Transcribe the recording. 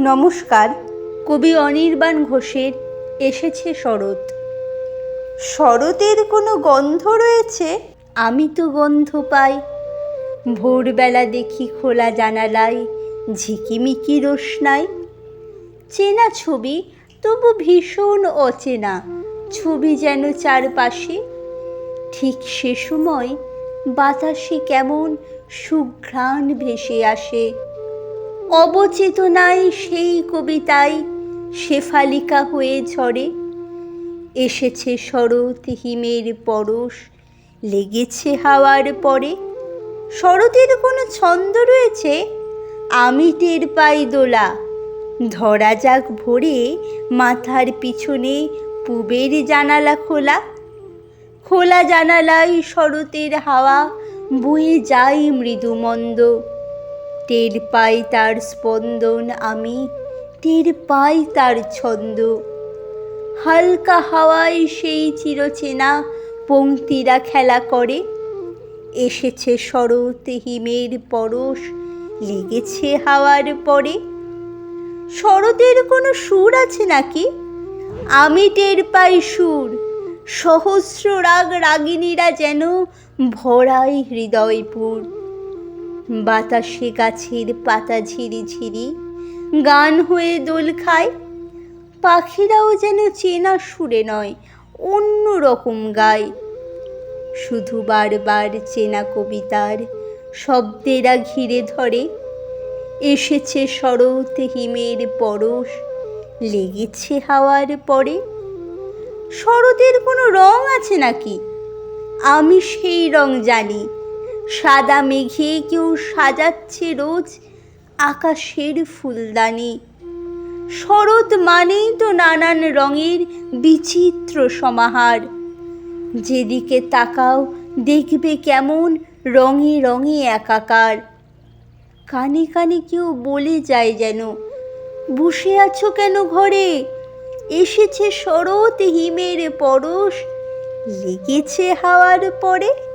নমস্কার। কবি অনির্বাণ ঘোষের এসেছে শরৎ। শরতের কোনো গন্ধ রয়েছে? আমি তো গন্ধ পাই। ভোরবেলা দেখি খোলা জানালায় ঝিকিমিকি রোশনাই। চেনা ছবি, তবু ভীষণ অচেনা। ছবি যেন চারপাশে। ঠিক সে সময় বাতাসে কেমন সুঘ্রাণ ভেসে আসে। অবচেতনায় সেই কবিতায় শেফালিকা হয়ে ঝরে। এসেছে শরৎ হিমের পরশ, লেগেছে হাওয়ার পরে। শরতের কোনো ছন্দ রয়েছে? আমি টের পাই দোলা ধরা যাক ভরে মাথার পিছনে পুবের জানালা খোলা। খোলা জানালায় শরতের হাওয়া, বয়ে যায় মৃদুমন্দ। টের পাই তার স্পন্দন আমি টের পাই তার ছন্দ। হালকা হাওয়ায় সেই চিরচেনা পংক্তিরা খেলা করে। এসেছে শরৎ হিমের পরশ, লেগেছে হাওয়ার পরে। শরতের কোনো সুর আছে নাকি? আমি টের পাই সুর, সহস্র রাগ রাগিনীরা যেন ভরাই হৃদয়পুর। বাতাসে গাছের পাতা ঝিরি ঝিরি গান হয়ে দোল খায়। পাখিরাও যেন চেনা সুরে নয়, অন্য রকম গায়। শুধু বারবার চেনা কবিতার শব্দেরা ঘিরে ধরে। এসেছে শরৎ হিমের পরশ, লেগেছে হাওয়ার পরে। শরতের কোনো রং আছে নাকি? আমি সেই রং জানি। সাদা মেঘে কেউ সাজাচ্ছে রোজ আকাশের ফুলদানি। শরৎ মানেই তো নানান রঙের বিচিত্র সমাহার। যেদিকে তাকাও দেখবে কেমন রঙে রঙে একাকার। কানে কানে কেউ বলে যায় যেন, বসে আছো কেন ঘরে? এসেছে শরৎ হিমের পরশ, লেগেছে হাওয়ার পরে?